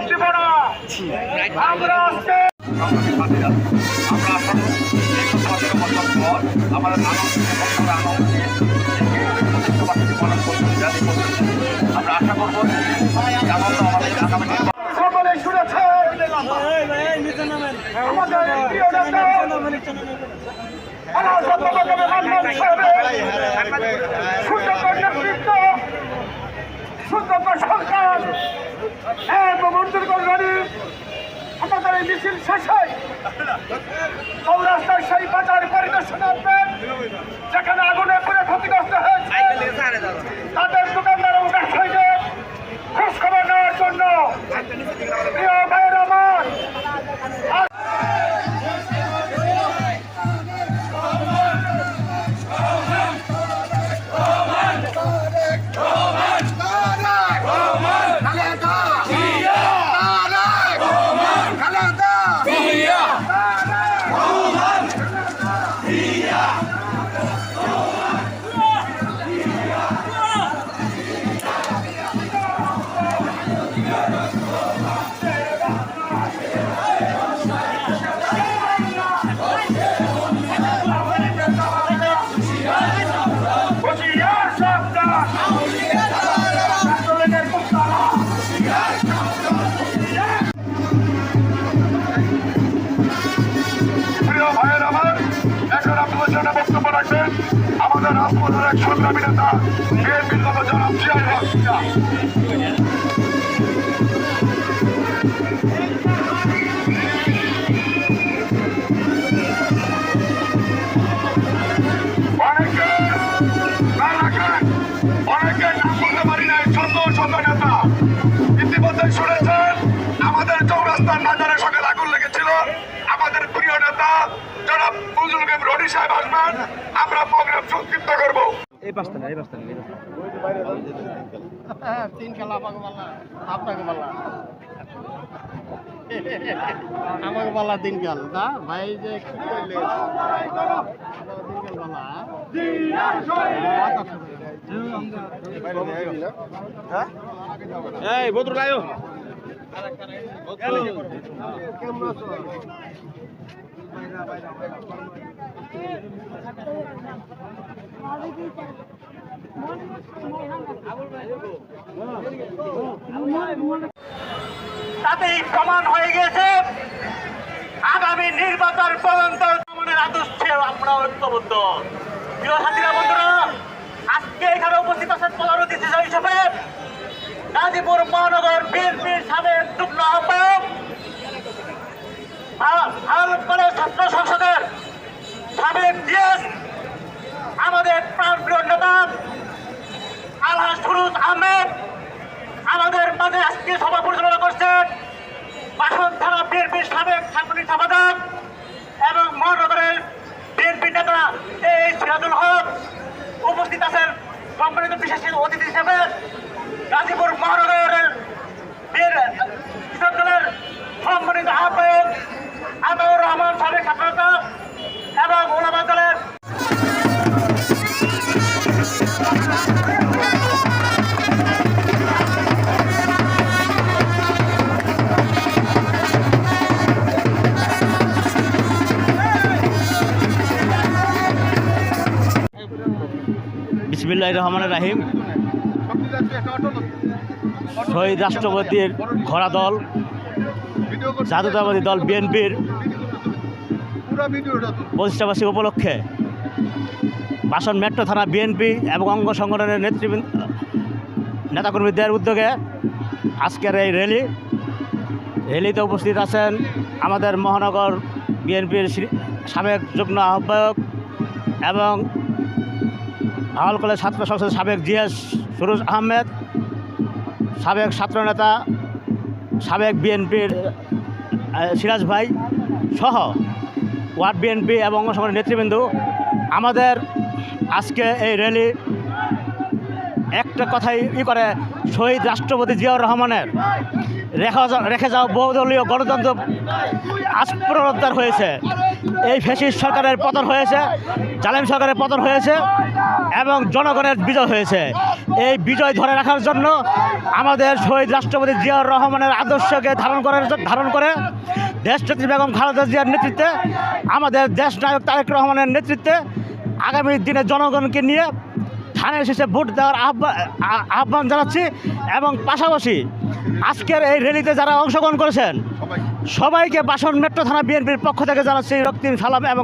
হাত দেব না আমরা আজকে সরকার এবং অর্জুন রানী। আমাদের এই মিছিল শেষে চৌরাস্তার সেই বাজার পরিদর্শনে আসবেন যেখানে আগুনে পুরে ক্ষতিগ্রস্ত হয়েছে। তাদের আমাদের রাজপথের এক সংগ্রামী নেতা বিএনপির জনাব জিয়াই হক নেতা জনাব বুজুল গেম রনি সাহেব আসবেন। আমরা প্রোগ্রাম সংক্ষিপ্ত করব। এই পাঁচটা এই পাঁচটা হ্যাঁ, তিন খেলা আমাকে বলা আপনাকে বলা আমাকে বলা তিন খেল না? ভাই যে কি করলে? তিন বলা এই বদরুল। আয়ো তাতেই প্রমাণ হয়ে গেছে, আগামী নির্বাচন পর্যন্ত দমনের আদর্শে আমরা ঐক্যবদ্ধ। বন্ধুরা, আজকে এখানে উপস্থিত আছেন প্রধান অতিথি হিসেবে গাজীপুর মহানগর বিএনপির সাবেক যুগ্ম আহ্বায়ক ভারত কলেজ ছাত্র সংসদের সাবেক জিএস আমাদের প্রাণপ্রিয় নেতা আলহাজ সুরুজ আহমেদ, আমাদের মাঝে আজকে সভা পরিচালনা করছেন বাসন থানা বিএনপির সাবেক সাংগঠনিক সম্পাদক এবং মহানগরের বিএনপি নেতা এই সিরাজুল হক উপস্থিত আছেন সম্মানিত বিশেষ অতিথি হিসেবে। বিসমিল্লাহ রহমান রাহিম। শহীদ রাষ্ট্রপতির ঘোড়া দল, জাতীয়তাবাদী দল বিএনপির প্রতিষ্ঠাবার্ষিক উপলক্ষে বাসন মেট্রো থানা বিএনপি এবং অঙ্গ সংগঠনের নেতৃবৃন্দ, নেতাকর্মীদের উদ্যোগে আজকের এই র্যালি। র্যালিতে উপস্থিত আছেন আমাদের মহানগর বিএনপির সাবেক যুগ্ম আহ্বায়ক এবং আওয়াল কলেজ ছাত্র সংসদের সাবেক জিএস সুরুজ আহমেদ, সাবেক ছাত্রনেতা সাবেক বিএনপির সিরাজ ভাই সহ ওয়ার্ড বিএনপি এবং সংগঠনের নেতৃবৃন্দ। আমাদের আজকে এই র্যালি একটা কথাই ই করে, শহীদ রাষ্ট্রপতি জিয়াউর রহমানের রেখা যাওয়া বহুদলীয় গণতন্ত্র আজ হয়েছে। এই ফেসিস সরকারের পতন হয়েছে, জালেম সরকারের পতন হয়েছে এবং জনগণের বিজয় হয়েছে। এই বিজয় ধরে রাখার জন্য আমাদের শহীদ রাষ্ট্রপতি জিয়াউর রহমানের আদর্শকে ধারণ করার ধারণ করে দেশনেত্রী বেগম খালেদা জিয়ার নেতৃত্বে, আমাদের দেশ নায়ক তারেক রহমানের নেতৃত্বে আগামী দিনে জনগণকে নিয়ে থানায় এসেছে ভোট দেওয়ার আহ্বান আহ্বান জানাচ্ছি এবং পাশাপাশি আজকের এই র্যালিতে যারা অংশগ্রহণ করেছেন সবাইকে বাসন মেট্রো থানা বিএনপির পক্ষ থেকে জানাচ্ছি রক্তিম সালাম এবং